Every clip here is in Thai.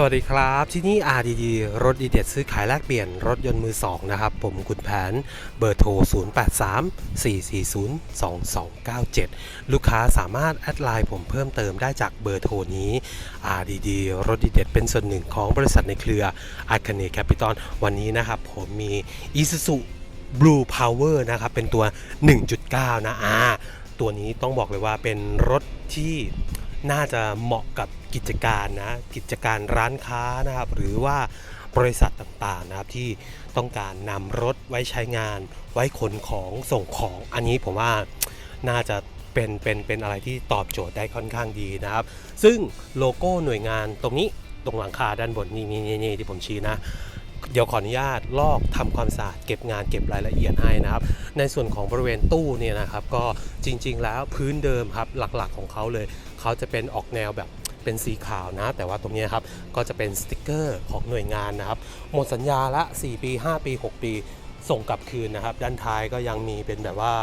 สวัสดีครับ ที่นี่ RDD รถดีเด็ดซื้อขายแลกเปลี่ยนรถยนต์มือ 2 นะครับ ผมคุณแผนเบอร์โทร 0834402297 ลูกค้าสามารถแอดไลน์ผมเพิ่มเติมได้จากเบอร์โทรนี้ RDD รถดีเด็ดเป็นส่วนหนึ่งของบริษัทในเครือ a r c a n e Capital วันนี้นะครับผมมี Isuzu Blue Power นะครับ เป็นตัว 1.9 นะอ่าตัวนี้ต้องบอกเลยว่าเป็นรถที่ น่าจะเหมาะกับกิจการนะกิจการร้านค้านะครับ หรือว่าบริษัทต่างๆนะครับที่ต้องการนำรถไว้ใช้งาน ไว้ขนของส่งของอันนี้ผมว่าน่าจะเป็นเป็นเป็นอะไรที่ตอบโจทย์ได้ค่อนข้างดีนะครับ ซึ่งโลโก้หน่วยงานตรงนี้ตรงหลังคาด้านบนนี่นี่นี่นี่ที่ผมชี้นะ เดี๋ยวขออนุญาตลอกทำความสะอาดเก็บงานเก็บรายละเอียดให้นะครับ ในส่วนของบริเวณตู้เนี่ยนะครับ ก็จริง ๆ แล้วพื้นเดิมครับหลักๆของเขาเลย เขาจะเป็นออกแนวแบบเป็นสีขาวนะ แต่ว่าตรงนี้ครับก็จะเป็นสติกเกอร์ของหน่วยงานนะครับ หมดสัญญาละ 4 ปี 5 ปี 6 ปี ส่งกลับคืนนะครับ ด้านท้ายก็ยังมีเป็นแบบว่า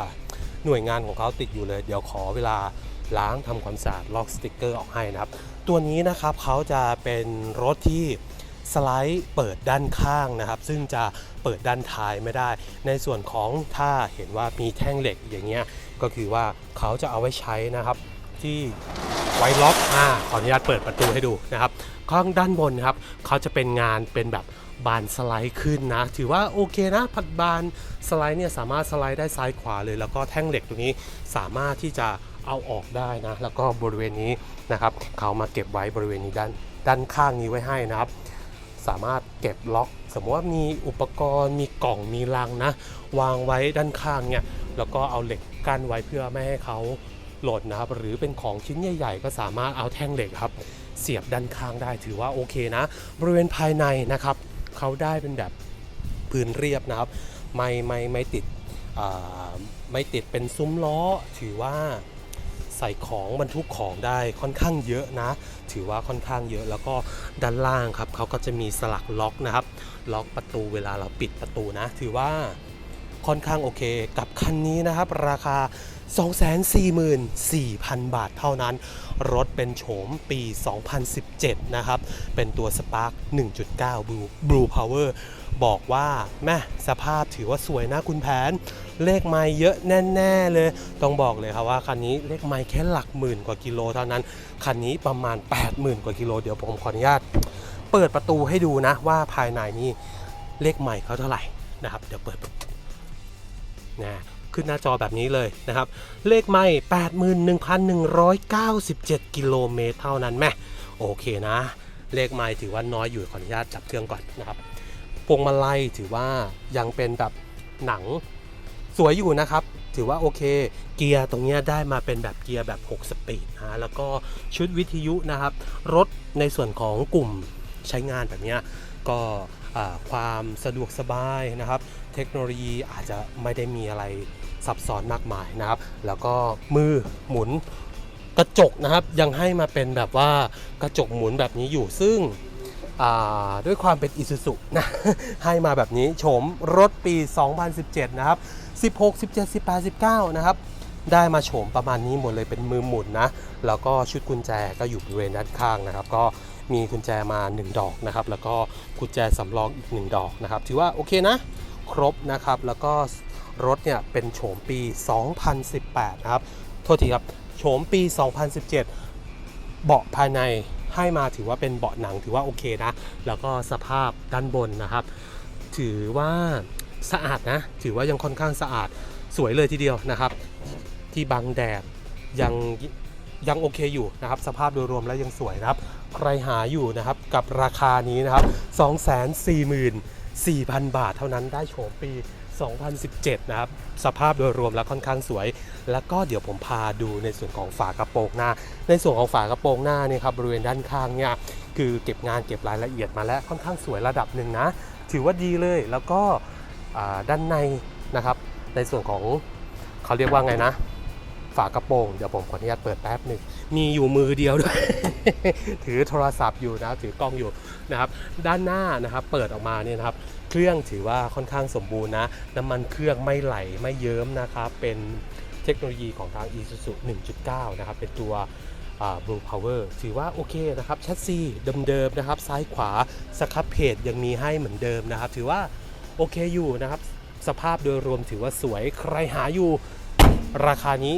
หน่วยงานของเขาติดอยู่เลย เดี๋ยวขอเวลาล้างทำความสะอาดลอกสติกเกอร์ออกให้นะครับ ตัวนี้นะครับเขาจะเป็นรถที่สไลด์เปิดด้านข้างนะครับ ซึ่งจะเปิดด้านท้ายไม่ได้ ในส่วนของถ้าเห็นว่ามีแท่งเหล็กอย่างเงี้ยก็คือว่าเขาจะเอาไว้ใช้นะครับที่ ไว้ล็อกอ่าขออนุญาตเปิดประตูให้ดูนะครับข้างด้านบนครับเขาจะเป็นงานเป็นแบบบานสไลด์ขึ้นนะ ถือว่าโอเคนะพัดบานสไลด์เนี่ยสามารถสไลด์ได้ซ้ายขวาเลย แล้วก็แท่งเหล็กตรงนี้สามารถที่จะเอาออกได้นะ แล้วก็บริเวณนี้นะครับเขามาเก็บไว้บริเวณนี้ด้านด้านข้างนี้ไว้ให้นะครับ สามารถเก็บล็อก สมมติว่ามีอุปกรณ์มีกล่องมีลังนะ วางไว้ด้านข้างเนี่ยแล้วก็เอาเหล็กกั้นไว้เพื่อไม่ให้เขา หล่นนะครับหรือเป็นของชิ้นใหญ่ ๆ ก็สามารถเอาแท่งเหล็กครับ เสียบด้านข้างได้ถือว่าโอเคนะ บริเวณภายในนะครับเขาได้เป็นแบบพื้นเรียบนะครับ ไม่ไม่ไม่ติดไม่ติดเป็นซุ้มล้อ ถือว่าใส่ของบรรทุกของได้ค่อนข้างเยอะนะ ถือว่าค่อนข้างเยอะแล้วก็ด้านล่างครับเขาก็จะมีสลักล็อกนะครับ ล็อกประตูเวลาเราปิดประตูนะ ถือว่าค่อนข้างโอเค กับคันนี้นะครับ ราคา 244,000 บาทเท่านั้น รถเป็นโฉมปี 2017 นะครับ เป็นตัว Spark 1.9 Blue Blue Power บอกว่าแม่สภาพถือว่าสวยนะคุณแผน เลขไม้เยอะแน่ๆเลย ต้องบอกเลยครับว่าคันนี้เลขไม้แค่หลักหมื่นกว่ากิโลเท่านั้น คันนี้ประมาณ 80,000 กว่ากิโล เดี๋ยวผมขออนุญาต เปิดประตูให้ดูนะว่าภายในนี้เลขใหม่เขาเท่าไหร่นะครับ เดี๋ยวเปิดนะ ขึ้นหน้าจอแบบนี้เลยนะครับ เลขไม่ 81,197 กิโลเมตรเท่านั้นแม่โอเคนะ เลขไม่ถือว่าน้อยอยู่ขออนุญาตจับเครื่องก่อนนะครับพวงมาลัยถือว่ายังเป็นแบบหนังสวยอยู่นะครับ ถือว่าโอเค เกียร์ตรงนี้ได้มาเป็นแบบเกียร์แบบ 6 สปีดนะแล้วก็ชุดวิทยุนะครับ รถในส่วนของกลุ่มใช้งานแบบนี้ก็ความสะดวกสบายนะครับ เทคโนโลยีอาจจะไม่ได้มีอะไร ซับซ้อนมากมายนะครับ แล้วก็มือหมุนกระจกนะครับยังให้มาเป็นแบบว่ากระจกหมุนแบบนี้อยู่ซึ่งด้วยความเป็นอิซูซุนะให้มาแบบนี้โฉมรถปี 2017 นะครับ 16 17 18 19 นะครับ ได้มาโฉมประมาณนี้หมดเลยเป็นมือหมุนนะ แล้วก็ชุดกุญแจก็อยู่บริเวณด้านข้างนะครับ ก็มีกุญแจมา 1 ดอกนะครับ แล้วก็กุญแจสำรองอีก 1 ดอกนะครับ ถือว่าโอเคนะ ครบนะครับ แล้วก็ รถเนี่ยเป็นโฉมปี 2018 นะครับ โทษทีครับ โฉมปี 2017 เบาะภายในให้มาถือว่าเป็นเบาะหนังถือว่าโอเคนะ แล้วก็สภาพด้านบนนะครับ ถือว่าสะอาดนะ ถือว่ายังค่อนข้างสะอาดสวยเลยทีเดียวนะครับ ที่บังแดดยังยังโอเคอยู่นะครับ สภาพโดยรวมแล้วยังสวยนะครับ ใครหาอยู่นะครับกับราคานี้นะครับ 244,000 บาทเท่านั้นได้โฉมปี 2017 นะครับ สภาพโดยรวมแล้วค่อนข้างสวย แล้วก็เดี๋ยวผมพาดูในส่วนของฝากระโปรงหน้า ในส่วนของฝากระโปรงหน้าเนี่ยครับบริเวณด้านข้างเนี่ยคือเก็บงานเก็บรายละเอียดมาแล้วค่อนข้างสวยระดับหนึ่งนะ ถือว่าดีเลยแล้วก็ด้านในนะครับ ในส่วนของเขาเรียกว่าไงนะ ฝากระโปรงเดี๋ยวผมขออนุญาตเปิดแป๊บหนึ่งมีอยู่มือเดียวด้วย ถือโทรศัพท์อยู่นะ ถือกล้องอยู่ นะครับด้านหน้านะครับเปิดออกมาเนี่ยนะครับเครื่องถือว่าค่อนข้างสมบูรณ์นะน้ำมันเครื่องไม่ไหลไม่เยิ้มนะครับเป็นเทคโนโลยีของทาง Isuzu 1.9 นะครับเป็นตัวบลูพาวเวอร์ถือว่าโอเคนะครับแชสซีเดิมๆนะครับ ซ้ายขวาสครับเพจยังมีให้เหมือนเดิมนะครับ ถือว่าโอเคอยู่นะครับ สภาพโดยรวมถือว่าสวยใครหาอยู่ ราคานี้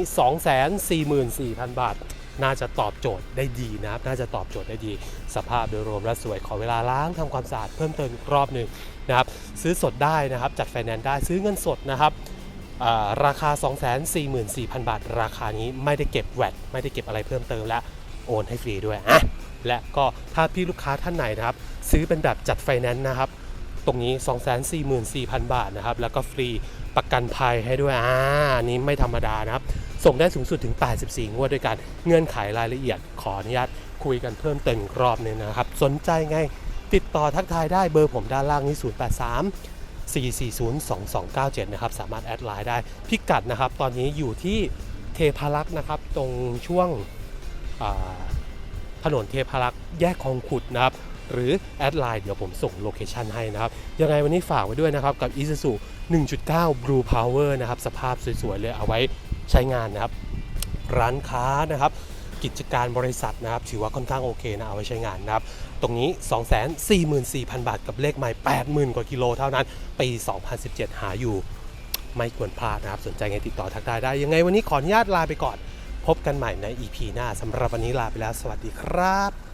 244,000 บาท น่าจะตอบโจทย์ได้ดีนะครับ น่าจะตอบโจทย์ได้ดี สภาพโดยรวมและสวยขอเวลาล้างทำความสะอาดเพิ่มเติมอีกรอบหนึ่งนะครับ ซื้อสดได้นะครับ จัดไฟแนนซ์ได้ซื้อเงินสดนะครับอ่าราคา 244,000 บาท ราคานี้ไม่ได้เก็บแวดไม่ได้เก็บอะไรเพิ่มเติมและโอนให้ฟรีด้วยอะและก็ถ้าพี่ลูกค้าท่านไหนนะครับ ซื้อเป็นแบบจัดไฟแนนซ์นะครับ ตรงนี้ 244,000 บาทนะครับ แล้วก็ฟรีประกันภัยให้ด้วย อ่าอันนี้ไม่ธรรมดานะครับ ส่งได้สูงสุดถึง 84 งวดด้วยกัน เงื่อนไขรายละเอียดขออนุญาตคุยกันเพิ่มเติมรอบนึงนะครับ สนใจไง ติดต่อทักทายได้เบอร์ผมด้านล่างนี้ 083 440 2297 นะครับ สามารถแอดไลน์ได้ พิกัดนะครับ ตอนนี้อยู่ที่เทพารักษ์นะครับ ตรงช่วงถนนเทพารักษ์แยกคลองขุดนะครับ หรือแอดไลน์เดี๋ยวผมส่งโลเคชันให้นะครับ ยังไงวันนี้ฝากไว้ด้วยนะครับ กับ Isuzu 1.9 Blue Power นะครับ สภาพสวยๆ เลยเอาไว้ใช้งานนะครับ ร้านค้านะครับ กิจการบริษัทนะครับ ถือว่าค่อนข้างโอเคนะเอาไว้ใช้งานนะครับ ตรงนี้ 244,000 บาทกับเลขใหม่ 80,000 กว่ากิโลเท่านั้น ปี 2017 หาอยู่ไม่ควรพลาดนะครับ สนใจไงติดต่อทักทายได้ ยังไงวันนี้ขออนุญาตลาไปก่อน พบกันใหม่ใน EP หน้าสำหรับวันนี้ลาไปแล้ว สวัสดีครับ